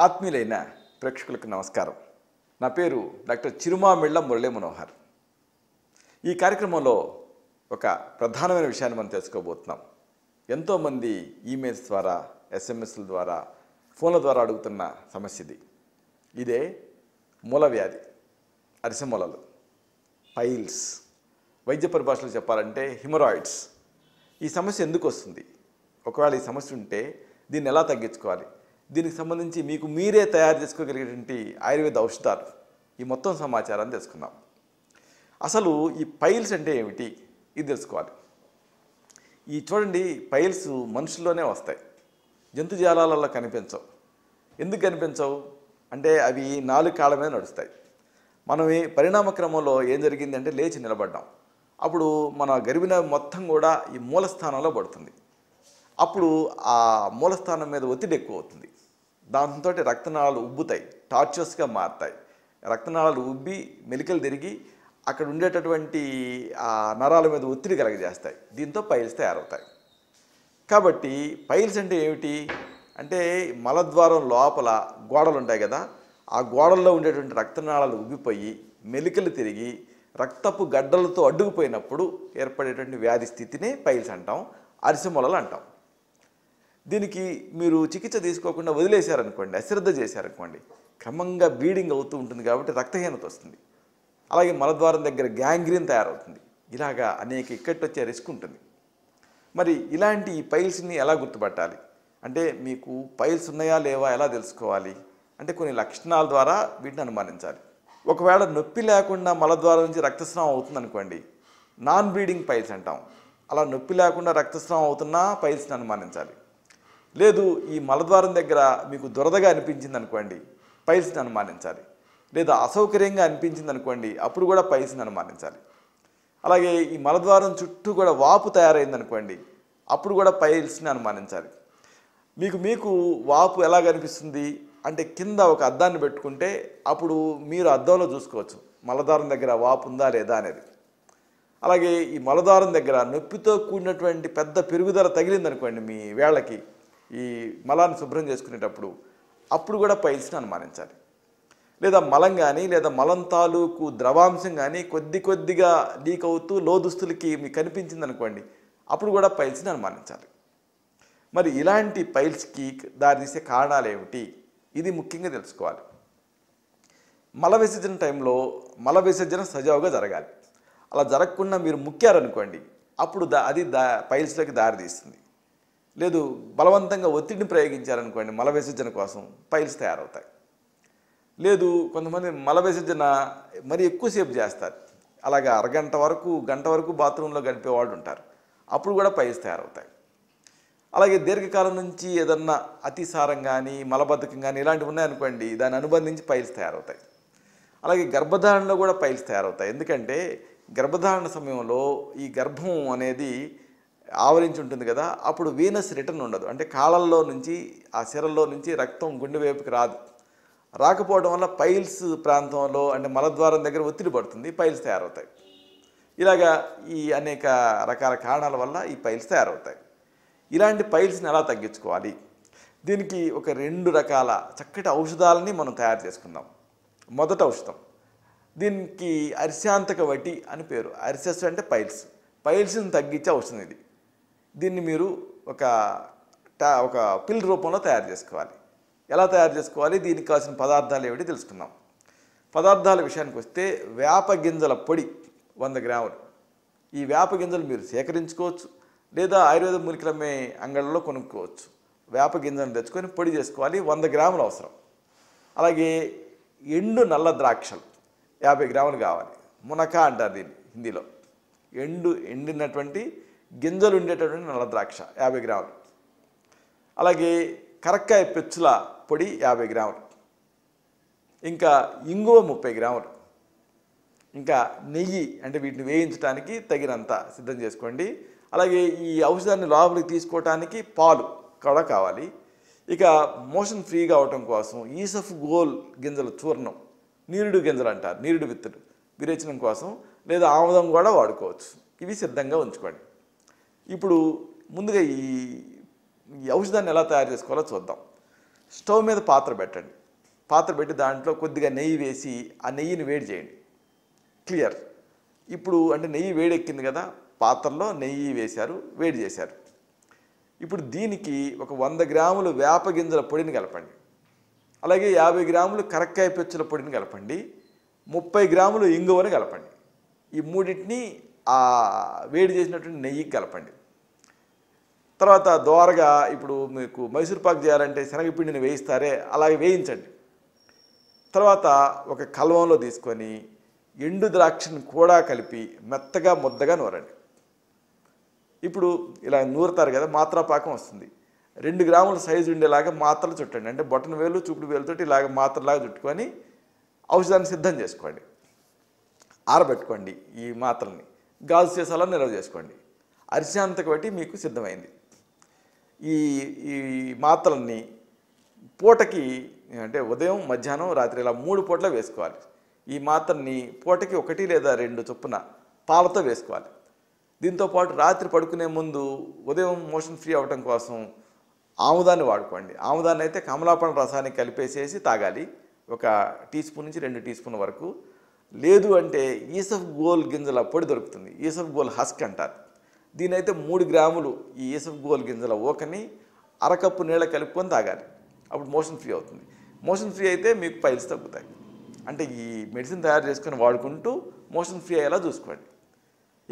ఆత్మీయులైన ప్రేక్షకులకు నమస్కారం. నా పేరు డాక్టర్ చిరుమామిళ్ళ మురళీ మనోహర్. ఈ కార్యక్రమంలో ఒక ప్రధానమైన విషయాన్ని మనం తెలుసుకోబోతున్నాం. ఎంతోమంది ఈమెయిల్స్ ద్వారా ఎస్ఎంఎస్ల ద్వారా ఫోన్ల ద్వారా అడుగుతున్న సమస్య ఇది. ఇదే మూల వ్యాధి అరిసెమూలలు పైల్స్. వైద్య పరిభాషలో చెప్పాలంటే హిమరాయిడ్స్. ఈ సమస్య ఎందుకు వస్తుంది? ఒకవేళ ఈ సమస్య ఉంటే దీన్ని ఎలా తగ్గించుకోవాలి? దీనికి సంబంధించి మీకు మీరే తయారు చేసుకోగలిగేటువంటి ఆయుర్వేద ఔషధాలు. ఈ మొత్తం సమాచారాన్ని తెలుసుకుందాం. అసలు ఈ పైల్స్ అంటే ఏమిటి? ఇది తెలుసుకోవాలి. ఈ చూడండి పైల్స్ మనుషుల్లోనే వస్తాయి. జంతుజాలాలలో కనిపించవు. ఎందుకు కనిపించవు? అంటే అవి నాలుగు కాళ్ళ మీద నడుస్తాయి. మనం ఈ పరిణామ క్రమంలో ఏం జరిగింది అంటే లేచి నిలబడ్డాం. అప్పుడు మన గర్భిణ మొత్తం కూడా ఈ మూలస్థానంలో పడుతుంది. అప్పుడు ఆ మూలస్థానం మీద ఒత్తిడి ఎక్కువ అవుతుంది. దాంతో రక్తనాళాలు ఉబ్బుతాయి టార్చర్స్గా మారుతాయి. రక్తనాళాలు ఉబ్బి మెలికలు తిరిగి అక్కడ ఉండేటటువంటి ఆ నరాల మీద ఒత్తిడి కలగజేస్తాయి. దీంతో పైల్స్ తయారవుతాయి. కాబట్టి పైల్స్ అంటే ఏమిటి? అంటే మలద్వారం లోపల గోడలు ఉంటాయి కదా ఆ గోడల్లో ఉండేటువంటి రక్తనాళాలు ఉబ్బిపోయి మెలికలు తిరిగి రక్తపు గడ్డలతో అడ్డుకుపోయినప్పుడు ఏర్పడేటువంటి వ్యాధి స్థితినే పైల్స్ అంటాం అరిసెమొలలు అంటాం. దీనికి మీరు చికిత్స తీసుకోకుండా వదిలేశారనుకోండి అశ్రద్ధ చేశారనుకోండి క్రమంగా బ్లీడింగ్ అవుతూ ఉంటుంది కాబట్టి రక్తహీనత వస్తుంది. అలాగే మలద్వారం దగ్గర గ్యాంగ్రీన్ తయారవుతుంది. ఇలాగా అనేక ఇక్కట్లు వచ్చే రిస్క్ ఉంటుంది. మరి ఇలాంటి ఈ పైల్స్ని ఎలా గుర్తుపట్టాలి? అంటే మీకు పైల్స్ ఉన్నాయా లేవా ఎలా తెలుసుకోవాలి? అంటే కొన్ని లక్షణాల ద్వారా వీటిని అనుమానించాలి. ఒకవేళ నొప్పి లేకుండా మలద్వారం నుంచి రక్తస్రావం అవుతుంది అనుకోండి నాన్ బ్లీడింగ్ పైల్స్ అంటాం. అలా నొప్పి లేకుండా రక్తస్రావం అవుతున్నా పైల్స్ని అనుమానించాలి. లేదు ఈ మలద్వారం దగ్గర మీకు దురదగా అనిపించింది అనుకోండి పైల్స్ని అనుమానించాలి. లేదా అసౌకర్యంగా అనిపించింది అనుకోండి అప్పుడు కూడా పైల్స్ని అనుమానించాలి. అలాగే ఈ మలద్వారం చుట్టూ కూడా వాపు తయారైంది అనుకోండి అప్పుడు కూడా పైల్స్ని అనుమానించాలి. మీకు మీకు వాపు ఎలా కనిపిస్తుంది అంటే కింద ఒక అద్దాన్ని పెట్టుకుంటే అప్పుడు మీరు అద్దంలో చూసుకోవచ్చు మలద్వారం దగ్గర వాపు ఉందా లేదా అనేది. అలాగే ఈ మలద్వారం దగ్గర నొప్పితో కూడినటువంటి పెద్ద పెరుగుదల తగిలిందనుకోండి మీ వేళ్ళకి ఈ మలాన్ని శుభ్రం చేసుకునేటప్పుడు అప్పుడు కూడా పైల్స్ని అనుమానించాలి. లేదా మలం కానీ లేదా మలం తాలూకు ద్రవాంశం కానీ కొద్ది కొద్దిగా లీక్ అవుతూ లోదుస్తులకి మీకు కనిపించింది అనుకోండి అప్పుడు కూడా పైల్స్ని అనుమానించాలి. మరి ఇలాంటి పైల్స్కి దారితీసే కారణాలు ఏమిటి? ఇది ముఖ్యంగా తెలుసుకోవాలి. మల విసర్జన టైంలో మల విసర్జన సజావుగా జరగాలి. అలా జరగకుండా మీరు ముక్కారనుకోండి అప్పుడు దా అది దా పైల్స్లోకి దారితీస్తుంది లేదు బలవంతంగా ఒత్తిడిని ప్రయోగించారనుకోండి మల విసర్జన కోసం పైల్స్ తయారవుతాయి. లేదు కొంతమంది మల విసర్జన మరి ఎక్కువసేపు చేస్తారు. అలాగా అరగంట వరకు గంట వరకు బాత్రూంలో గడిపే వాళ్ళు ఉంటారు. అప్పుడు కూడా పైల్స్ తయారవుతాయి. అలాగే దీర్ఘకాలం నుంచి ఏదన్నా అతిసారం కానీ మలబద్ధకం కానీ ఇలాంటివి ఉన్నాయనుకోండి దాన్ని అనుబంధించి పైల్స్ తయారవుతాయి. అలాగే గర్భధారణలో కూడా పైల్స్ తయారవుతాయి. ఎందుకంటే గర్భధారణ సమయంలో ఈ గర్భం అనేది ఆవరించి ఉంటుంది కదా అప్పుడు వీనస్ రిటర్న్ ఉండదు. అంటే కాళ్ళల్లో నుంచి ఆ సిరల్లో నుంచి రక్తం గుండె వైపుకి రాదు. రాకపోవడం వల్ల పైల్స్ ప్రాంతంలో అంటే మలద్వారం దగ్గర ఒత్తిడి పడుతుంది పైల్స్ తయారవుతాయి. ఇలాగా ఈ అనేక రకాల కారణాల వల్ల ఈ పైల్స్ తయారవుతాయి. ఇలాంటి పైల్స్ని ఎలా తగ్గించుకోవాలి? దీనికి ఒక రెండు రకాల చక్కటి ఔషధాలని మనం తయారు చేసుకుందాం. మొదట ఔషధం. దీనికి అరిశాంతక వటి అని పేరు. అరిసెస్ అంటే పైల్స్. పైల్స్ని తగ్గించే ఔషధం ఇది. దీన్ని మీరు ఒక టా ఒక పిల్ రూపంలో తయారు చేసుకోవాలి. ఎలా తయారు చేసుకోవాలి? దీనికి కావాల్సిన పదార్థాలు ఏమిటి తెలుసుకుందాం. పదార్థాల విషయానికి వస్తే వేప గింజల పొడి వంద గ్రాములు. ఈ వేప గింజలు మీరు సేకరించుకోవచ్చు లేదా ఆయుర్వేద మూలికలమ్మే అంగళ్ళలో కొనుక్కోవచ్చు. వేప గింజలను తెచ్చుకొని పొడి చేసుకోవాలి వంద గ్రాములు అవసరం. అలాగే ఎండు నల్ల ద్రాక్షలు యాభై గ్రాములు కావాలి. మునక అంటారు దీన్ని హిందీలో. ఎండు ఎండినటువంటి గింజలు ఉండేటటువంటి నల్ల ద్రాక్ష యాభై గ్రాములు. అలాగే కరక్కాయ పెచ్చుల పొడి యాభై గ్రాములు. ఇంకా ఇంగువ ముప్పై గ్రాములు. ఇంకా నెయ్యి అంటే వీటిని వేయించడానికి తగినంత సిద్ధం చేసుకోండి. అలాగే ఈ ఔషధాన్ని లోపలికి తీసుకోవటానికి పాలు కూడా కావాలి. ఇక మోషన్ ఫ్రీగా అవటం కోసం ఈసఫ్ గోల్ గింజల చూర్ణం నీరుడు గింజలు అంటారు నీరుడు విత్తులు విరేచనం కోసం లేదా ఆముదం కూడా వాడుకోవచ్చు. ఇవి సిద్ధంగా ఉంచుకోండి. ఇప్పుడు ముందుగా ఈ ఈ ఔషధాన్ని ఎలా తయారు చేసుకోవాలో చూద్దాం. స్టవ్ మీద పాత్ర పెట్టండి. పాత్ర పెట్టి దాంట్లో కొద్దిగా నెయ్యి వేసి ఆ నెయ్యిని వేడి చేయండి. క్లియర్. ఇప్పుడు అంటే నెయ్యి వేడెక్కింది కదా పాత్రలో నెయ్యి వేశారు వేడి చేశారు. ఇప్పుడు దీనికి ఒక వంద గ్రాములు వేప గింజల పొడిని కలపండి. అలాగే యాభై గ్రాములు కరక్కాయ పెచ్చుల పొడిని కలపండి. ముప్పై గ్రాములు ఇంగువని కలపండి. ఈ మూడింటిని ఆ వేడి చేసినటువంటి నెయ్యికి కలపండి. తర్వాత దోరగా ఇప్పుడు మీకు మైసూర్ పాక్ చేయాలంటే శనగపిండిని వేయిస్తారే అలాగే వేయించండి. తర్వాత ఒక కల్వంలో తీసుకొని ఎండు ద్రాక్షను కూడా కలిపి మెత్తగా ముద్దగా నూరండి. ఇప్పుడు ఇలా నూరుతారు కదా మాత్రా పాకం వస్తుంది. రెండు గ్రాముల సైజు ఉండేలాగా మాత్రలు చుట్టండి. అంటే బొట్టన వేలు చూపుడు వేలుతోటి ఇలాగ మాత్రలాగా చుట్టుకొని ఔషధాన్ని సిద్ధం చేసుకోండి. ఆరబెట్టుకోండి ఈ మాత్రల్ని. గాజు సీసాలో నిల్వ చేసుకోండి. అరిశాంతకు బట్టి మీకు సిద్ధమైంది. ఈ ఈ మాత్రల్ని పూటకి అంటే ఉదయం మధ్యాహ్నం రాత్రి ఇలా మూడు పూటల వేసుకోవాలి. ఈ మాత్రని పూటకి ఒకటి లేదా రెండు చొప్పున పాలతో వేసుకోవాలి. దీంతో పాటు రాత్రి పడుకునే ముందు ఉదయం మోషన్ ఫ్రీ అవ్వటం కోసం ఆముదాన్ని వాడుకోండి. ఆముదాన్ని అయితే కమలాపణ రసాన్ని కలిపేసేసి తాగాలి. ఒక టీ స్పూన్ నుంచి రెండు టీ స్పూన్ వరకు లేదు అంటే ఈసఫ్ గోల్ గింజల పొడి దొరుకుతుంది. ఈసఫ్ గోల్ హస్క్ అంటారు. దీని అయితే మూడు గ్రాములు ఈ ఈసఫ్ గోల్ గింజల ఓకని అరకప్పు నీళ్ళ కలుపుకొని తాగాలి. అప్పుడు మోషన్ ఫ్రీ అవుతుంది. మోషన్ ఫ్రీ అయితే మీకు పైల్స్ తగ్గుతాయి. అంటే ఈ మెడిసిన్ తయారు చేసుకొని వాడుకుంటూ మోషన్ ఫ్రీ అయ్యేలా చూసుకోండి.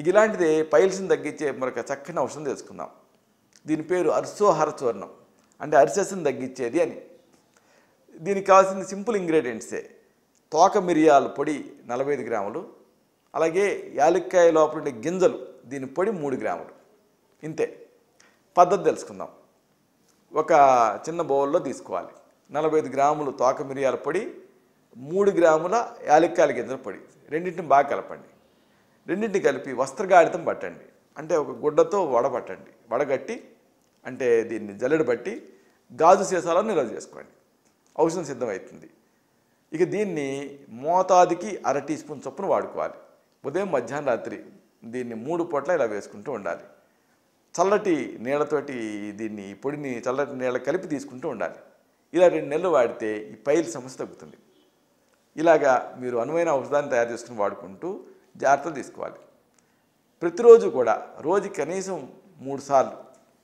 ఇక ఇలాంటిది పైల్స్ని తగ్గించే మరొక చక్కని ఔషధం తెలుసుకుందాం. దీని పేరు అర్సోహార చూర్ణం అంటే అరిసెస్ని తగ్గించేది అని. దీనికి కావాల్సిన సింపుల్ ఇంగ్రీడియంట్సే. తోక మిరియాల పొడి నలభై ఐదు గ్రాములు అలాగే యాలక్కాయ లోపల ఉండే గింజలు దీని పొడి మూడు గ్రాములు. ఇంతే. పద్ధతి తెలుసుకుందాం. ఒక చిన్న బౌల్లో తీసుకోవాలి. నలభై ఐదు గ్రాములు తోక మిరియాల పొడి మూడు గ్రాముల యాలక్కాయల గింజల పొడి. రెండింటిని బాగా కలపండి. రెండింటిని కలిపి వస్త్రగాడితం పట్టండి. అంటే ఒక గుడ్డతో వడబట్టండి వడగట్టి అంటే దీన్ని జల్లెడ బట్టి గాజు సీసాలను నిల్వ చేసుకోండి. ఔషధం సిద్ధమవుతుంది ఇక దీన్ని మోతాదుకి అర టీ స్పూన్ చొప్పున వాడుకోవాలి. ఉదయం మధ్యాహ్నం రాత్రి దీన్ని మూడు పూట్ల ఇలా వేసుకుంటూ ఉండాలి. చల్లటి నీళ్ళతోటి దీన్ని పొడిని చల్లటి నీళ్ళ కలిపి తీసుకుంటూ ఉండాలి. ఇలా రెండు నెలలు వాడితే ఈ పైల్ సమస్య తగ్గుతుంది. ఇలాగా మీరు అనువైన ఔషధాన్ని తయారు చేసుకుని వాడుకుంటూ జాగ్రత్తలు తీసుకోవాలి. ప్రతిరోజు కూడా రోజు కనీసం మూడు సార్లు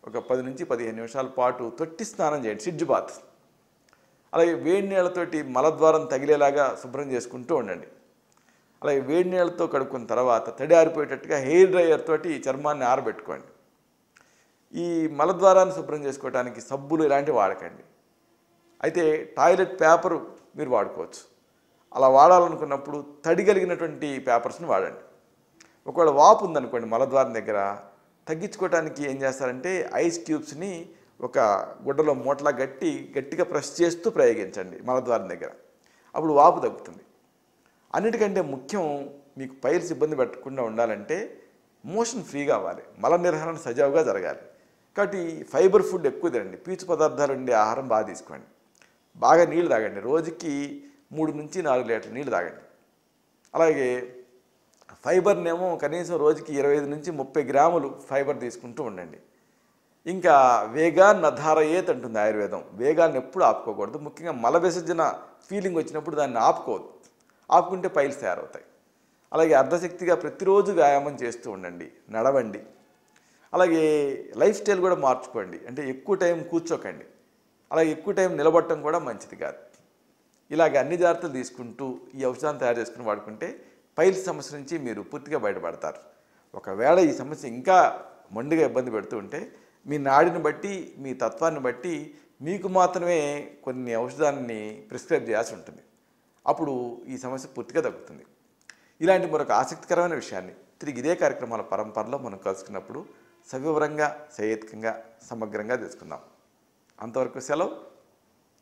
ఒక పది నుంచి పదిహేను నిమిషాల పాటు తొట్టి స్నానం చేయండి. Sitz bath. అలాగే వేడి నీళ్ళతోటి మలద్వారం తగిలేలాగా శుభ్రం చేసుకుంటూ ఉండండి. అలాగే వేడి నీళ్ళతో కడుక్కున్న తర్వాత తడి ఆరిపోయేటట్టుగా హెయిర్ డ్రైయర్ తోటి చర్మాన్ని ఆరబెట్టుకోండి. ఈ మలద్వారాన్ని శుభ్రం చేసుకోవడానికి సబ్బులు ఇలాంటివి వాడకండి. అయితే టాయిలెట్ పేపరు మీరు వాడుకోవచ్చు. అలా వాడాలనుకున్నప్పుడు తడి కలిగినటువంటి పేపర్స్ని వాడండి. ఒకవేళ వాపు ఉందనుకోండి మలద్వారం దగ్గర తగ్గించుకోవడానికి ఏం చేస్తారంటే ఐస్ క్యూబ్స్ని ఒక గుడ్డలో మూటలా గట్టి గట్టిగా ప్రెస్ చేస్తూ ప్రయోగించండి మలద్వారం దగ్గర. అప్పుడు వాపు తగ్గుతుంది. అన్నిటికంటే ముఖ్యం మీకు పైల్స్ ఇబ్బంది పెట్టకుండా ఉండాలంటే మోషన్ ఫ్రీగా అవ్వాలి. మల నిర్వహణ సజావుగా జరగాలి. కాబట్టి ఫైబర్ ఫుడ్ ఎక్కువ తినండి. పీచు పదార్థాలు ఉండే ఆహారం బాగా తీసుకోండి. బాగా నీళ్ళు తాగండి. రోజుకి మూడు నుంచి నాలుగు లీటర్ల నీళ్ళు తాగండి. అలాగే ఫైబర్నేమో కనీసం రోజుకి ఇరవై ఐదు నుంచి ముప్పై గ్రాములు ఫైబర్ తీసుకుంటూ ఉండండి. ఇంకా వేగాన్ని ధారయేత్ అంటుంది ఆయుర్వేదం? వేగాన్ని ఎప్పుడు ఆపుకోకూడదు. ముఖ్యంగా మల విసర్జన ఫీలింగ్ వచ్చినప్పుడు దాన్ని ఆపుకోవద్దు. ఆపుకుంటే పైల్స్ తయారవుతాయి. అలాగే అర్ధశక్తిగా ప్రతిరోజు వ్యాయామం చేస్తూ ఉండండి. నడవండి. అలాగే లైఫ్ స్టైల్ కూడా మార్చుకోండి. అంటే ఎక్కువ టైం కూర్చోకండి. అలాగే ఎక్కువ టైం నిలబడటం కూడా మంచిది కాదు. ఇలాగ అన్ని జాగ్రత్తలు తీసుకుంటూ ఈ ఔషధాన్ని తయారు చేసుకుని వాడుకుంటే పైల్స్ సమస్య నుంచి మీరు పూర్తిగా బయటపడతారు. ఒకవేళ ఈ సమస్య ఇంకా మొండిగా ఇబ్బంది పెడుతూ ఉంటే మీ నాడిని బట్టి మీ తత్వాన్ని బట్టి మీకు మాత్రమే కొన్ని ఔషధాన్ని ప్రిస్క్రైబ్ చేయాల్సి ఉంటుంది. అప్పుడు ఈ సమస్య పూర్తిగా తగ్గుతుంది. ఇలాంటి మరొక ఆసక్తికరమైన విషయాన్ని తిరిగి ఇదే కార్యక్రమాల పరంపరలో మనం కలుసుకున్నప్పుడు సవివరంగా సహేతుకంగా సమగ్రంగా తెలుసుకుందాం. అంతవరకు సెలవు.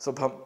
శుభం.